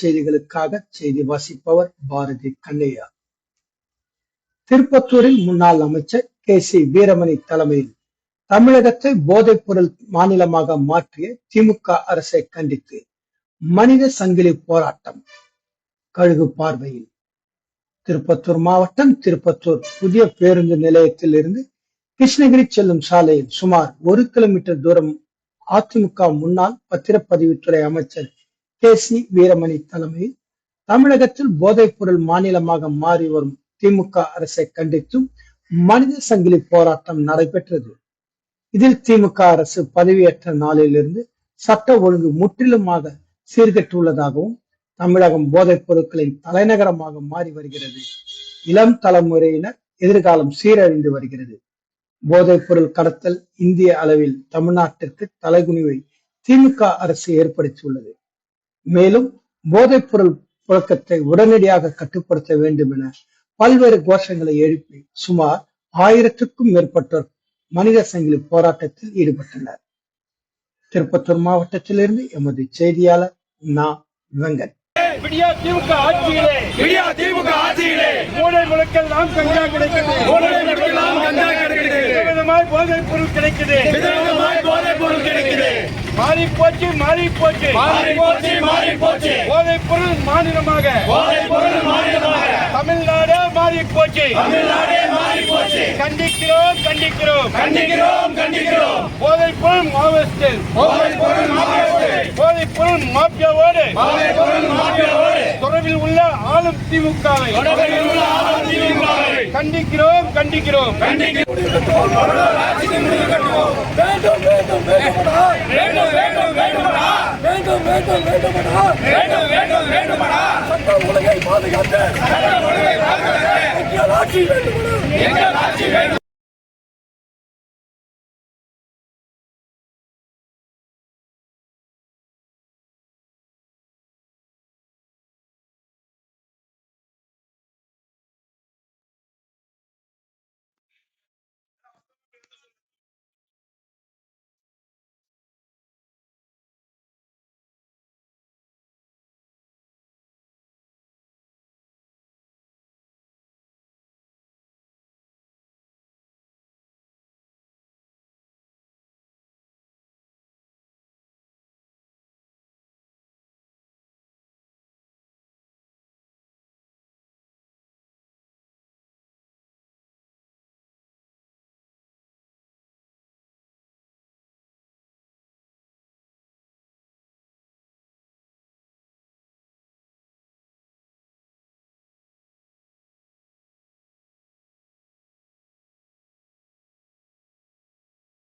செய்திகளுக்காக செய்தி வாசிப்பவர் பாரதி கண்ணையா. திருப்பத்தூரில் முன்னாள் அமைச்சர் கே. சி. வீரமணி தலைமையில் தமிழகத்தை போதைப் பொருள் மாநிலமாக மாற்றிய திமுக அரசை கண்டித்து மனித சங்கிலி போராட்டம் கழுகு பார்வையில். திருப்பத்தூர் மாவட்டம் திருப்பத்தூர் புதிய பேருந்து நிலையத்தில் இருந்து கிருஷ்ணகிரி செல்லும் சாலையில் சுமார் ஒரு கிலோமீட்டர் தூரம் அதிமுக முன்னாள் பத்திரப்பதிவுத்துறை அமைச்சர் கே சி வீரமணி தலைமையில் தமிழகத்தில் போதைப் பொருள் மாநிலமாக மாறி வரும் திமுக அரசை கண்டித்தும் மனித சங்கிலி போராட்டம் நடைபெற்றது. இதில் திமுக அரசு பதவியேற்ற நாளிலிருந்து சட்ட ஒழுங்கு முற்றிலுமாக சீர்கெட்டுள்ளதாகவும் தமிழகம் போதைப் பொருட்களின் தலைநகரமாக மாறி வருகிறது. இளம் தலைமுறையினர் எதிர்காலம் சீரழிந்து வருகிறது. போதைப் பொருள் கடத்தல் இந்திய அளவில் தமிழ்நாட்டிற்கு தலைகுனிவை திமுக அரசு ஏற்படுத்தியுள்ளது. மேலும் போதைப் பொருள் புழக்கத்தை உடனடியாக கட்டுப்படுத்த வேண்டும் என பல்வேறு கோஷங்களை எழுப்பி சுமார் ஆயிரத்துக்கும் மேற்பட்டோர் மனித சங்கிலி போராட்டத்தில் ஈடுபட்டனர் திருப்பத்தூர் மாவட்டத்திலிருந்து எமது செய்தியாளர் நா. வெங்கட். விடியா திமுக ஆட்சியிலே. விடியா திமுக ஆட்சியிலே. மூளை முழுக்கெல்லாம் கஞ்சா கிடைக்குது. ஊழலுக்கெல்லாம் கஞ்சா கிடைக்குது. விதவிதமாய் போதைப் பொருள் கிடைக்குது. விதவிதமாய் போதைப் பொருள் கிடைக்குது. மாறி போச்சு மாறி போச்சு மாறி போச்சு மாறி போச்சு போதைப் பொருள் மாநிலமாக. போதைப் பொருள் மாநிலமாக. தமிழ்நாடு மாறி போச்சு தமிழ்நாடே மாறி போச்சு கண்டிக்கிறோம் கண்டிக்கிறோம். கண்டிக்கிறோம் கண்டிக்கிறோம். போதைப் பொருள் மாவோயிஸ்டில் போதைப் பொருள் மாநிலத்தை போதைப் பொருள் மாபியாவோடு போதைப் பொருள் மாநிலோடு தொடர்பில் உள்ள ஆளும் திமுகவை. தொடர்பில் உள்ள அதிமுகவை கண்டிக்கிறோம். கண்டிக்கிறோம் வேண்டும் வேண்டும். வேண்டும் வேண்டும். வேண்டும் வேண்டும் வேண்டுமடா வேண்டும் வேண்டும் வேண்டுமடா எங்கள் ஆட்சி வேண்டுமடா எங்கள் ஆட்சி வேண்டும்